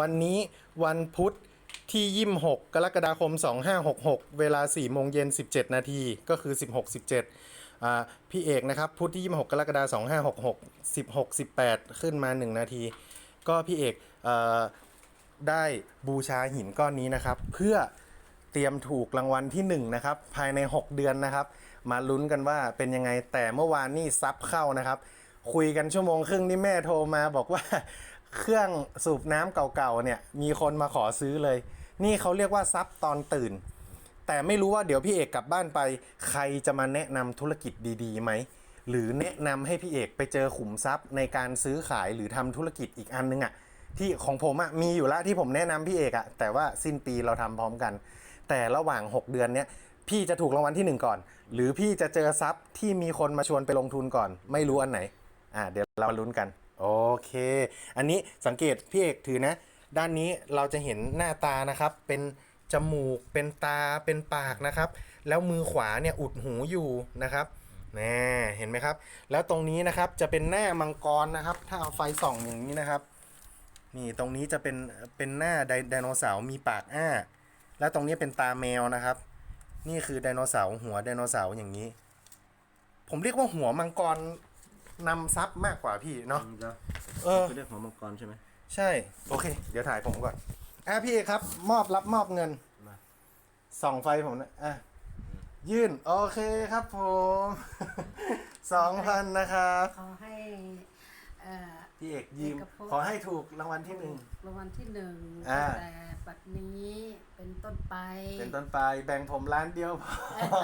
วันนี้วันพุธที่ 26 กรกฎาคม 2566 เวลา 4 โมงเย็น 17 นาที ก็คือ 16 17อ่าพี่เอกนะครับ พุธที่ 26 กรกฎาคม 2566 16 18 ขึ้นมา 1 นาที ก็พี่เอกเอ่อได้บูชาหินก้อนนี้นะครับ เพื่อเตรียมถูกรางวัลที่ 1 นะครับ ภายใน 6 เดือนนะครับ มาลุ้นกันว่าเป็นยังไง แต่เมื่อวานนี่ซับเข้านะครับ คุยกันชั่วโมงครึ่งนี่แม่โทรมาบอกว่า เครื่องสูบน้ำเก่าๆเนี่ย มีคนมาขอซื้อเลย นี่เขาเรียกว่าซับตอนตื่น แต่ไม่รู้ว่าเดี๋ยวพี่เอกกลับบ้านไป ใครจะมาแนะนำธุรกิจดีๆไหมหรือแนะนำให้พี่เอกไปเจอขุมทรัพย์ในการซื้อขายหรือทำธุรกิจอีกอันนึงอะที่ของผมอะมีอยู่แล้วที่ผมแนะนำพี่เอกอะแต่ว่าสิ้นปีเราทำพร้อมกัน แต่ระหว่าง 6 เดือนเนี้ยพี่จะถูกรางวัลที่หนึ่งก่อน หรือพี่จะเจอทรัพย์ที่มีคนมาชวนไปลงทุนก่อน ไม่รู้อันไหนอ่าเดี๋ยวเราลุ้นกัน โอเค อันนี้สังเกตพี่เอกถือนะ ด้านนี้เราจะเห็นหน้าตานะครับ เป็นจมูก เป็นตา เป็นปากนะครับ แล้วมือขวาเนี่ยอุดหูอยู่นะครับแน่เห็นไหมครับ แล้วตรงนี้นะครับจะเป็นหน้ามังกรนะครับ ถ้าเอาไฟส่องอย่างนี้นะครับ นี่ตรงนี้จะเป็นเป็นหน้าไดไดโนเสาร์มีปากอ้า แล้วตรงนี้เป็นตาแมวนะครับ นี่คือไดโนเสาร์หัวไดโนเสาร์อย่างนี้ ผมเรียกว่าหัวมังกร นำซับมากกว่าพี่เนาะแล้วเออคือเรียกหัวมังกรใช่ไหมใช่ โอเค เดี๋ยวถ่ายผมก่อนอะพี่เอกครับ มอบรับมอบเงินมาส่องไฟผมนะอะยื่น โอเคครับผมสองพันนะครับขอให้เอ่อพี่เอกยิ้มเอกภพขอให้ถูกรางวัลที่หนึ่งรางวัลที่หนึ่งอ่าแต่ปัดนี้เป็นต้นไป เป็นต้นไปแบ่งผมล้านเดียวพอ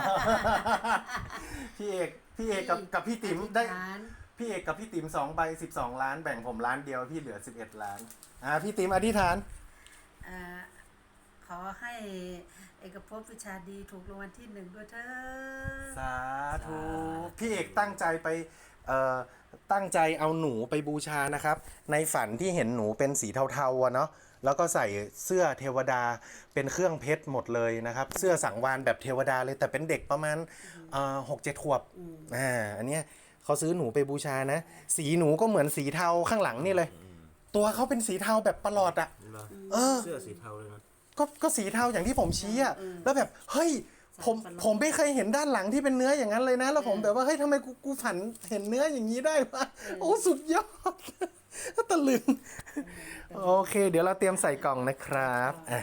พี่เอกพี่เอกกับกับพี่ติ๋มได้อธิษฐาน พี่เอกกับพี่ติ๋มสองใบสิบสองล้าน แบ่งผมล้านเดียวพี่เหลือสิบเอ็ดล้านอ่าพี่ติ๋มอธิษฐานเอ่อขอให้เอกภพวิชาดีถูกรางวัลที่หนึ่งด้วยเถอะสาธุ พี่เอกตั้งใจไปเอ่อตั้งใจเอาหนูไปบูชานะครับ ในฝันที่เห็นหนูเป็นสีเทาๆอะเนาะแล้วก็ใส่เสื้อเทวดาเป็นเครื่องเพชรหมดเลยนะครับ เสื้อสังวานแบบเทวดาเลยแต่เป็นเด็กประมาณหกเจ็ดขวบอ่าอันเนี้ย เขาซื้อหนูไปบูชานะ สีหนูก็เหมือนสีเทาข้างหลังนี่เลย ตัวเขาเป็นสีเทาแบบประหลอดอะเหรอเออ เสื้อสีเทาเลยนะก็ก็สีเทาอย่างที่ผมชี้อะแล้วแบบเฮ้ยผมผมไม่เคยเห็นด้านหลังที่เป็นเนื้ออย่างนั้นเลยนะ แล้วผมแบบว่าเฮ้ยทำไมกูกูฝันเห็นเนื้ออย่างนี้ได้วะโอ้สุดยอด ตะลึง โอเค เดี๋ยวเราเตรียมใส่กล่องนะครับอะ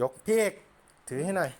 ยกพี่เอกถือให้หน่อย